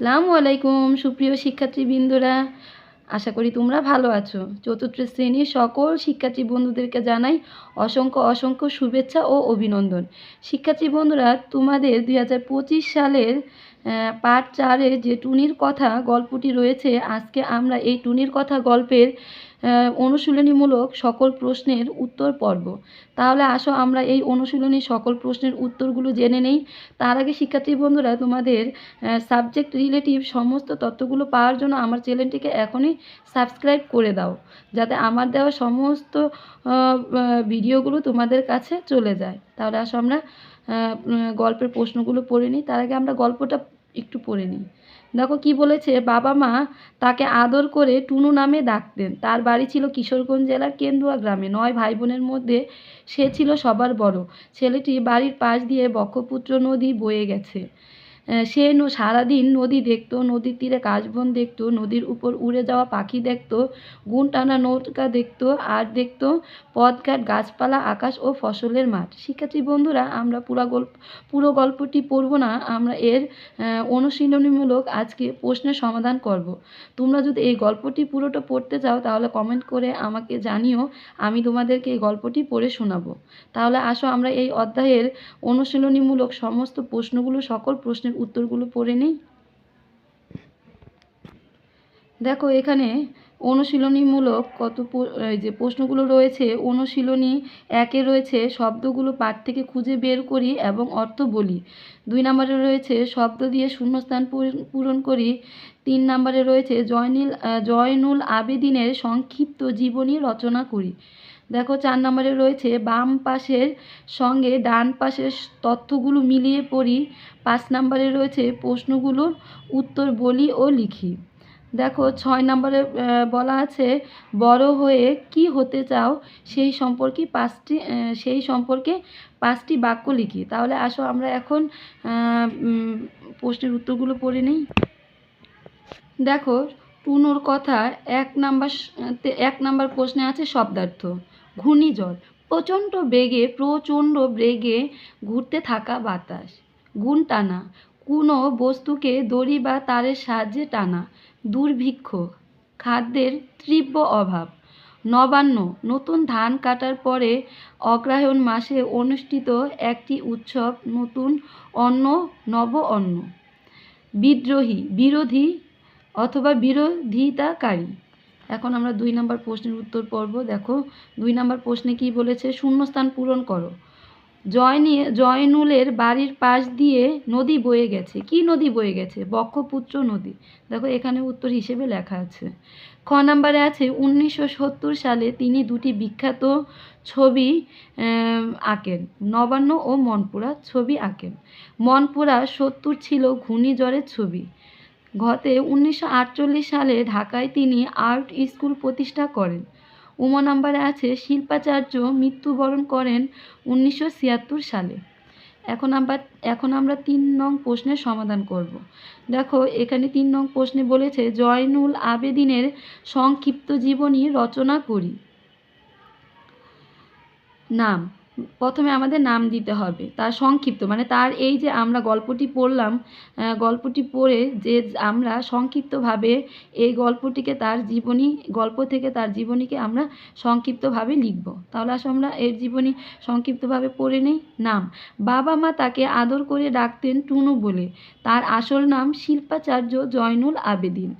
আসসালামু আলাইকুম, সুপ্রিয় শিক্ষার্থীবৃন্দরা। আশা করি তোমরা ভালো আছো। চতুর্থ শ্রেণির সকল শিক্ষার্থী বন্ধুদেরকে জানাই অসংখ্য অসংখ্য শুভেচ্ছা ও অভিনন্দন। শিক্ষার্থী বন্ধুরা, তোমাদের দুই হাজার পঁচিশ সালের পার্ট চারে যে টুনির কথা, গল্পটি রয়েছে, আজকে আমরা এই টুনির কথা গল্পের অনুশীলনীমূলক সকল প্রশ্নের উত্তর পর্ব। তাহলে আসো আমরা এই অনুশীলনী সকল প্রশ্নের উত্তরগুলো জেনে নেই। তার আগে শিক্ষার্থী বন্ধুরা, তোমাদের সাবজেক্ট রিলেটিভ সমস্ত তথ্যগুলো পাওয়ার জন্য আমার চ্যানেলটিকে এখনই সাবস্ক্রাইব করে দাও, যাতে আমার দেওয়া সমস্ত ভিডিওগুলো তোমাদের কাছে চলে যায়। তাহলে আসো আমরা গল্পের প্রশ্নগুলো পড়ে নিই। তার আগে আমরা গল্পটা একটু পড়ে নিই। দেখো কি বলেছে, বাবা মা তাকে আদর করে টুনু নামে ডাকতেন। তার বাড়ি ছিল কিশোরগঞ্জ জেলার কেন্দুয়া গ্রামে। নয় ভাই বোনের মধ্যে সে ছিল সবার বড়। ছেলেটি বাড়ির পাশ দিয়ে বক্ষপুত্র নদী বয়ে গেছে। সে সারাদিন নদী দেখতো, নদীর তীরে কাশবন দেখতো, নদীর উপর উড়ে যাওয়া পাখি দেখতো, গুণ টানা নৌকা দেখতো আর দেখতো পথঘাট, গাছপালা, আকাশ ও ফসলের মাঠ। শিক্ষার্থী বন্ধুরা, আমরা পুরো গল্প পুরো গল্পটি পড়ব না, আমরা এর অনুশীলনীমূলক আজকে প্রশ্নের সমাধান করব। তোমরা যদি এই গল্পটি পুরোটা পড়তে চাও, তাহলে কমেন্ট করে আমাকে জানিও, আমি তোমাদেরকে এই গল্পটি পড়ে শোনাবো। তাহলে আসো, আমরা এই অধ্যায়ের অনুশীলনীমূলক সমস্ত প্রশ্নগুলো, সকল প্রশ্নের উত্তরগুলো পড়ে নিই? দেখো, এখানে অনুশীলনীমূলক কত যে প্রশ্নগুলো রয়েছে, অনুশীলনী একে রয়েছে শব্দগুলো পাঠ থেকে খুঁজে বের করি এবং অর্থ বলি। দুই নম্বরে রয়েছে শব্দ দিয়ে শূন্যস্থান পূরণ করি। তিন নম্বরে রয়েছে জয়নীল জয়নুল আবেদিনের সংক্ষিপ্ত জীবনী রচনা করি। দেখো চার নম্বরে রয়েছে, বাম পাশের সঙ্গে ডান পাশের তথ্যগুলো মিলিয়ে পড়ি। পাঁচ নম্বরে রয়েছে প্রশ্নগুলোর উত্তর বলি ও লিখি। দেখো ছয় নম্বরে বলা আছে, বড় হয়ে কি হতে চাও সেই সম্পর্কে পাঁচটি সেই সম্পর্কে পাঁচটি বাক্য লিখি। তাহলে আসো আমরা এখন প্রশ্নের উত্তরগুলো পড়ে নিই। দেখো টুনোর কথা এক নাম্বার এক নাম্বার প্রশ্নে আছে শব্দার্থ। ঘূর্ণিঝড়। প্রচণ্ড বেগে প্রচণ্ড বেগে ঘুরতে থাকা বাতাস। গুণ টানা। কোনো বস্তুকে দড়ি বা তারের সাহায্যে টানা। দুর্ভিক্ষ। খাদ্যের তীব্র অভাব। নবান্ন। নতুন ধান কাটার পরে অগ্রহায়ণ মাসে অনুষ্ঠিত একটি উৎসব নতুন অন্ন, নব অন্ন। বিদ্রোহী, বিরোধী অথবা বিরোধিতাকারী। এখন আমরা দুই নম্বর প্রশ্নের উত্তর পড়ব, দেখো। দুই নম্বর প্রশ্নে কি বলেছে? শূন্যস্থান পূরণ করো। জয়নী জয়নুলের বাড়ির পাশ দিয়ে নদী বয়ে গেছে। কি নদী বয়ে গেছে? বক্ষপুত্র নদী। দেখো, এখানে উত্তর হিসেবে লেখা আছে। খ নাম্বারে আছে, উনিশশো সত্তর সালে তিনি দুটি বিখ্যাত ছবি আঁকেন। নবান্ন ও মনপুরা ছবি আঁকেন। মনপুরা সত্তর ছিল ঘূর্ণিঝড়ের ছবি। ঘতে উনিশশো আটচল্লিশ সালে ঢাকায় তিনি আর্ট স্কুল প্রতিষ্ঠা করেন। উমা নাম্বারে আছে শিল্পাচার্য মৃত্যুবরণ করেন উনিশশো ছিয়াত্তর সালে। এখন আমরা এখন আমরা তিন নং প্রশ্নের সমাধান করব। দেখো, এখানে তিন নং প্রশ্নে বলেছে, জয়নুল আবেদিনের সংক্ষিপ্ত জীবনী রচনা করি। নাম প্রথমে আমাদের নাম দিতে হবে, তার সংক্ষিপ্ত মানে তার এই যে আমরা গল্পটি পড়লাম গল্পটি পড়ে যে আমরা সংক্ষিপ্তভাবে এই গল্পটিকে তার জীবনী, গল্প থেকে তার জীবনীকে আমরা সংক্ষিপ্তভাবে লিখব। তাহলে আসো আমরা এর জীবনী সংক্ষিপ্তভাবে পড়ে নেই, নাম। বাবা মা তাকে আদর করে ডাকতেন টুনু বলে, তার আসল নাম শিল্পাচার্য জয়নুল আবেদিন।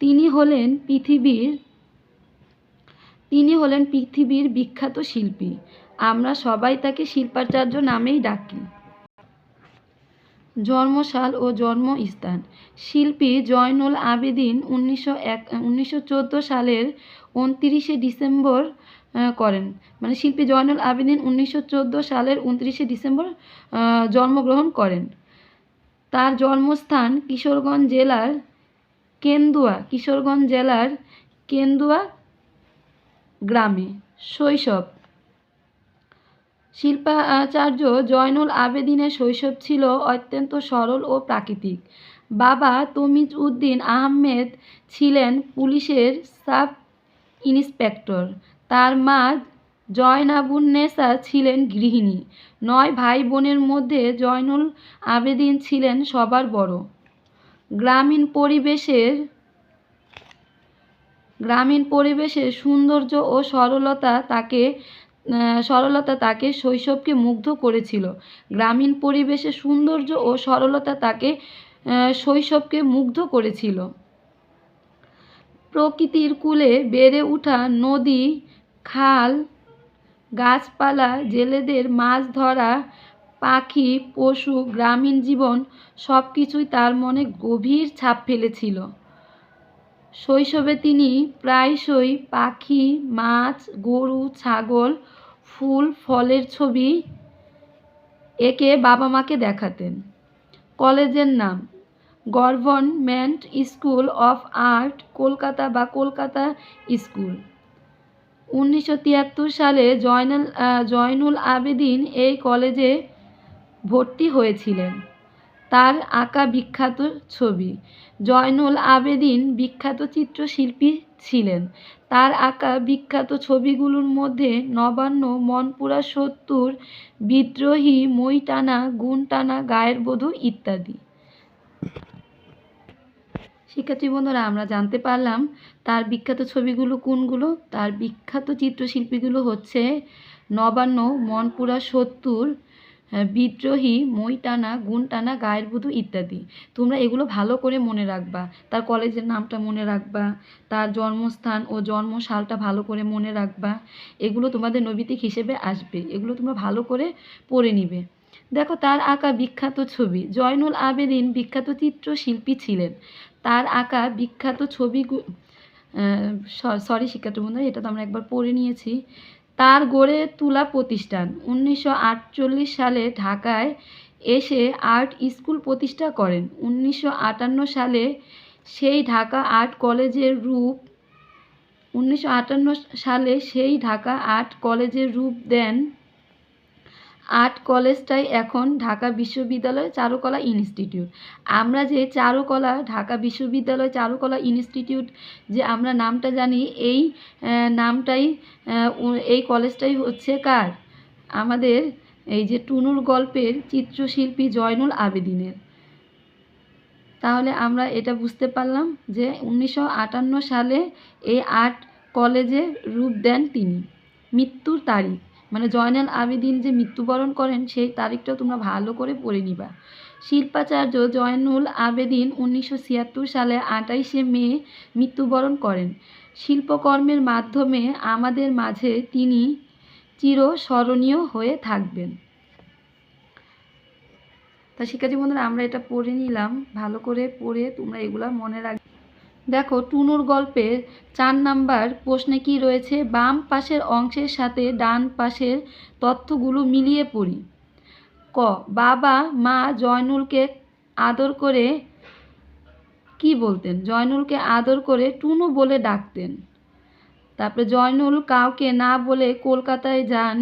তিনি হলেন পৃথিবীর, তিনি হলেন পৃথিবীর বিখ্যাত শিল্পী। আমরা সবাই তাকে শিল্পাচার্য নামেই ডাকি। জন্মসাল ও জন্মস্থান। শিল্পী জয়নুল আবেদিন উনিশশো এক, উনিশশো সালের উনতিরিশে ডিসেম্বর করেন। মানে শিল্পী জয়নুল আবেদিন উনিশশো চোদ্দ সালের উনত্রিশে ডিসেম্বর জন্মগ্রহণ করেন। তার জন্মস্থান কিশোরগঞ্জ জেলার কেন্দুয়া, কিশোরগঞ্জ জেলার কেন্দুয়া গ্রামে, শৈশব। শিল্পাচার্য জয়নুল আবেদিনের শৈশব ছিল অত্যন্ত সরল ও প্রাকৃতিক। বাবা তমিজ উদ্দিন আহমেদ ছিলেন পুলিশের সাব ইন্সপেক্টর। তার মা জয়নাবুন্নেসা ছিলেন গৃহিণী। নয় ভাই বোনের মধ্যে জয়নুল আবেদিন ছিলেন সবার বড়। গ্রামীণ পরিবেশের গ্রামীণ পরিবেশের সৌন্দর্য ও সরলতা তাকে সরলতা তাকে শৈশবকে মুগ্ধ করেছিল। গ্রামীণ পরিবেশে সৌন্দর্য ও সরলতা তাকে শৈশবকে মুগ্ধ করেছিল। প্রকৃতির কূলে বেড়ে ওঠা নদী, খাল, গাছপালা, জেলেদের মাছ ধরা, পাখি, পশু, গ্রামীণ জীবন সব কিছুই তার মনে গভীর ছাপ ফেলেছিল। শৈশবে তিনি প্রায়শই পাখি, মাছ, গরু, ছাগল, ফুল, ফলের ছবি একে বাবা মাকে দেখাতেন। কলেজের নাম government school of art, Kolkata বা কলকাতা স্কুল। উনিশশো তিয়াত্তর সালে জয়নাল জয়নুল আবেদিন এই কলেজে ভর্তি হয়েছিলেন। তার আঁকা বিখ্যাত ছবি। জয়নুল আবেদিন বিখ্যাত চিত্রশিল্পী ছিলেন। তার আঁকা বিখ্যাত ছবিগুলোর মধ্যে নবান্ন, মনপুরা সত্তর, বিদ্রোহী মই টানা গুণ টানা গায়ের বধূ ইত্যাদি। শিক্ষার্থী বন্ধুরা, আমরা জানতে পারলাম তার বিখ্যাত ছবিগুলো কোনগুলো? তার বিখ্যাত চিত্রশিল্পীগুলো হচ্ছে নবান্ন, মনপুরা সত্তর বিদ্রোহী মই টানা গুণ টানা গায়ের বধূ ইত্যাদি। তোমরা এগুলো ভালো করে মনে রাখবা। তার কলেজের নামটা মনে রাখবা। তার জন্মস্থান ও জন্ম সালটা ভালো করে মনে রাখবা। এগুলো তোমাদের নৈবিতিক হিসেবে আসবে। এগুলো তোমরা ভালো করে পড়ে নিবে। দেখো, তার আঁকা বিখ্যাত ছবি। জয়নুল আবেদিন বিখ্যাত চিত্রশিল্পী ছিলেন। তার আঁকা বিখ্যাত ছবি সরি শিক্ষার্থী বন্ধুরা, এটা তো আমরা একবার পড়ে নিয়েছি। তার গড়ে তোলা প্রতিষ্ঠান। উনিশশো আটচল্লিশ সালে ঢাকায় এসে আর্ট স্কুল প্রতিষ্ঠা করেন। উনিশশো আটান্ন সালে সেই ঢাকা আর্ট কলেজের রূপ উনিশশো আটান্ন সালে সেই ঢাকা আর্ট কলেজের রূপ দেন আর্ট কলেজটাই এখন ঢাকা বিশ্ববিদ্যালয় চারুকলা ইনস্টিটিউট। আমরা যে চারুকলা, ঢাকা বিশ্ববিদ্যালয় চারুকলা ইনস্টিটিউট যে আমরা নামটা জানি, এই নামটাই এই কলেজটাই হচ্ছে কার? আমাদের এই যে টুনুর গল্পের চিত্রশিল্পী জয়নুল আবেদিনের। তাহলে আমরা এটা বুঝতে পারলাম যে উনিশশো আটান্ন সালে এই আর্ট কলেজে রূপ দেন তিনি। মৃত্যুর তারিখ। জয়নাল আবেদিন যে মৃত্যুবরণ করেন, সেই তারিখটা তোমরা ভালো করে পড়ে নিবা। শিল্পাচার্য জয়নুল আবেদিন উনিশশো ছিয়াত্তর সালে আটাইশে মে মৃত্যুবরণ করেন। শিল্পকর্মের মাধ্যমে আমাদের মাঝে তিনি চিরস্মরণীয় হয়ে থাকবেন। তা শিক্ষার্থী বন্ধুরা, আমরা এটা পড়ে নিলাম। ভালো করে পড়ে তোমরা এগুলা মনে রাখ দেখো, টুনুর গল্পের চার নাম্বার প্রশ্নে কি রয়েছে? বাম পাশের অংশের সাথে ডান পাশের তথ্যগুলো মিলিয়ে পড়ি। ক, বাবা, মা জয়নুলকে আদর করে কি বলতেন? জয়নুলকে আদর করে টুনু বলে ডাকতেন। তারপরে জয়নুল কাউকে না বলে কলকাতায় যান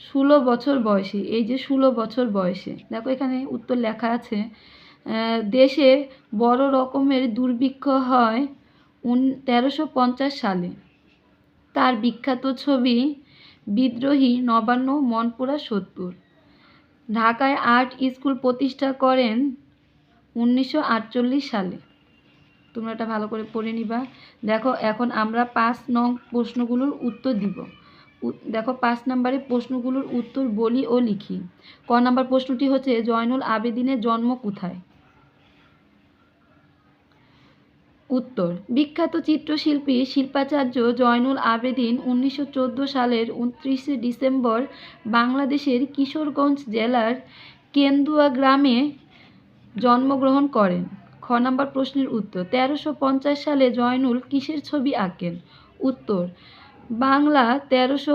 ষোলো বছর বয়সে। এই যে ষোলো বছর বয়সে। দেখো এখানে উত্তর লেখা আছে দেশে বড় রকমের দুর্ভিক্ষ হয় উন, তেরোশো সালে। তার বিখ্যাত ছবি বিদ্রোহী নবান্ন মনপুরা সত্তর। ঢাকায় আর্ট স্কুল প্রতিষ্ঠা করেন উনিশশো আটচল্লিশ সালে। তোমরা এটা ভালো করে পড়ে নিবা। দেখো, এখন আমরা পাঁচ নং প্রশ্নগুলোর উত্তর দিব। দেখো, পাঁচ নম্বরে প্রশ্নগুলোর উত্তর বলি ও লিখি। ক নম্বর প্রশ্নটি হচ্ছে, জয়নুল আবেদিনের জন্ম কোথায়? উত্তর। বিখ্যাত চিত্রশিল্পী শিল্পাচার্য জয়নুল আবেদিন উনিশশো চোদ্দ সালের উনত্রিশে ডিসেম্বর বাংলাদেশের কিশোরগঞ্জ জেলার কেন্দুয়া গ্রামে জন্মগ্রহণ করেন। খ নম্বর প্রশ্নের উত্তর, তেরোশো সালে জয়নুল কিসের ছবি আঁকেন? উত্তর, বাংলা তেরোশো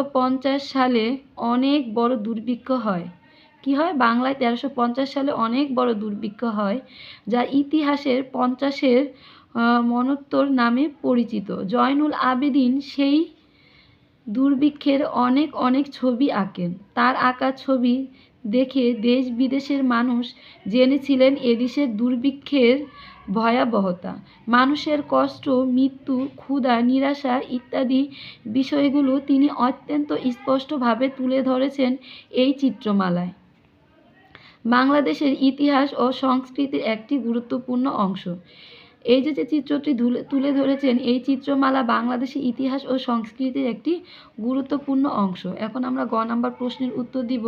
সালে অনেক বড় দুর্ভিক্ষ হয়। কি হয়? বাংলায় তেরোশো সালে অনেক বড় দুর্ভিক্ষ হয়, যা ইতিহাসের পঞ্চাশের মনোত্তর নামে পরিচিত। জয়নুল আবেদিন সেই দুর্ভিক্ষের অনেক অনেক ছবি আঁকেন। তার আঁকা ছবি দেখে দেশ বিদেশের মানুষ জেনেছিলেন এদেশের দুর্ভিক্ষের ভয়াবহতা। মানুষের কষ্ট, মৃত্যু, ক্ষুধা, নিরাশা ইত্যাদি বিষয়গুলো তিনি অত্যন্ত স্পষ্টভাবে তুলে ধরেছেন এই চিত্রমালায়। বাংলাদেশের ইতিহাস ও সংস্কৃতির একটি গুরুত্বপূর্ণ অংশ। এই যে যে চিত্রটি তুলে ধরেছেন, এই চিত্রমালা বাংলাদেশের ইতিহাস ও সংস্কৃতির একটি গুরুত্বপূর্ণ অংশ। এখন আমরা গ নাম্বার প্রশ্নের উত্তর দিব।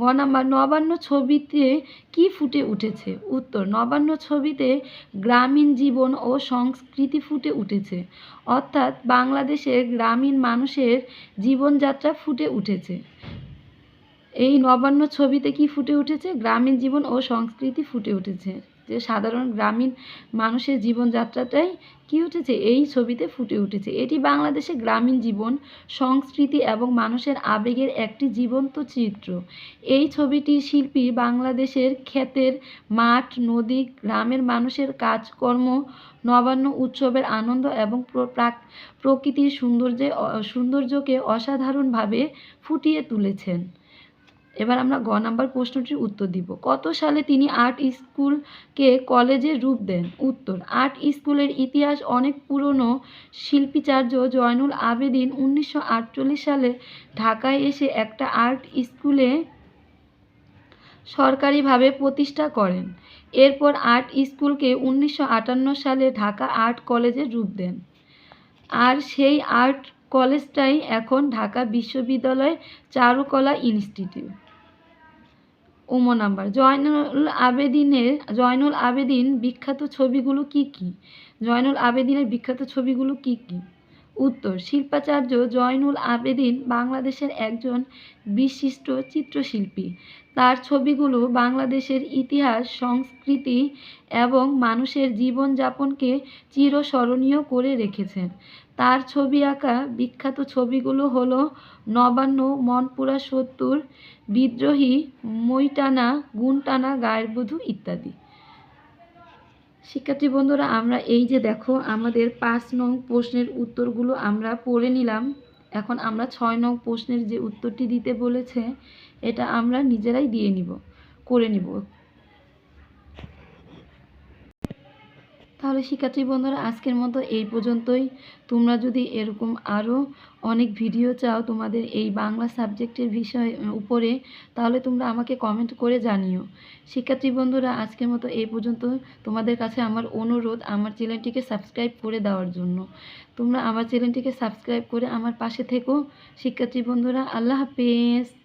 গ নাম্বার, নবান্ন ছবিতে কি ফুটে উঠেছে? উত্তর, নবান্ন ছবিতে গ্রামীণ জীবন ও সংস্কৃতি ফুটে উঠেছে। অর্থাৎ বাংলাদেশের গ্রামীণ মানুষের জীবনযাত্রা ফুটে উঠেছে। এই নবান্ন ছবিতে কি ফুটে উঠেছে? গ্রামীণ জীবন ও সংস্কৃতি ফুটে উঠেছে। সাধারণ গ্রামীণ মানুষের জীবনযাত্রাটাই কি উঠেছে? এই ছবিতে ফুটে উঠেছে। এটি বাংলাদেশের গ্রামীণ জীবন, সংস্কৃতি এবং মানুষের আবেগের একটি জীবন্ত চিত্র। এই ছবিটি শিল্পী বাংলাদেশের ক্ষেতের মাঠ, নদী, গ্রামের মানুষের কাজকর্ম, নবান্ন উৎসবের আনন্দ এবং প্র- প্রাক- প্রকৃতির সৌন্দর্যে সৌন্দর্যকে অসাধারণভাবে ফুটিয়ে তুলেছেন। এবার আমরা গ নাম্বার প্রশ্নটির উত্তর দিব। কত সালে তিনি আর্ট স্কুলকে কলেজের রূপ দেন? উত্তর, আর্ট স্কুলের ইতিহাস অনেক পুরনো। শিল্পীচার্য জয়নুল আবেদিন উনিশশো আটচল্লিশ সালে ঢাকায় এসে একটা আর্ট স্কুলে সরকারিভাবে প্রতিষ্ঠা করেন। এরপর আর্ট স্কুলকে উনিশশো আটান্ন সালে ঢাকা আর্ট কলেজে রূপ দেন। আর সেই আর্ট কলেজটাই এখন ঢাকা বিশ্ববিদ্যালয় চারুকলা ইনস্টিটিউট। উমো, নাম্বার। জয়নুল আবেদিনের, জয়নুল আবেদিন বিখ্যাত ছবিগুলো কি কি? জয়নুল আবেদিনের বিখ্যাত ছবিগুলো কি কি? উত্তর, শিল্পাচার্য জয়নুল আবেদিন বাংলাদেশের একজন বিশিষ্ট চিত্রশিল্পী। তার ছবিগুলো বাংলাদেশের ইতিহাস, সংস্কৃতি এবং মানুষের জীবনযাপনকে চিরস্মরণীয় করে রেখেছেন। তার ছবি আঁকা বিখ্যাত ছবিগুলো হলো নবান্ন, মনপুরা, সত্তর, বিদ্রোহী মইটানা গুণটানা গায়ের বধূ ইত্যাদি। শিক্ষার্থী বন্ধুরা, আমরা এই যে দেখো, আমাদের পাঁচ নং প্রশ্নের উত্তরগুলো আমরা পড়ে নিলাম। এখন আমরা ছয় নং প্রশ্নের যে উত্তরটি দিতে বলেছে, এটা আমরা নিজেরাই দিয়ে নিব, করে নিব। তাহলে শিক্ষার্থী বন্ধুরা, আজকের মতো এই পর্যন্তই। তোমরা যদি এরকম আরও অনেক ভিডিও চাও তোমাদের এই বাংলা সাবজেক্টের বিষয় উপরে, তাহলে তোমরা আমাকে কমেন্ট করে জানিও। শিক্ষার্থী বন্ধুরা, আজকের মতো এই পর্যন্ত। তোমাদের কাছে আমার অনুরোধ, আমার চ্যানেলটিকে সাবস্ক্রাইব করে দেওয়ার জন্য। তোমরা আমার চ্যানেলটিকে সাবস্ক্রাইব করে আমার পাশে থেকো। শিক্ষার্থী বন্ধুরা, আল্লাহ হাফেজ।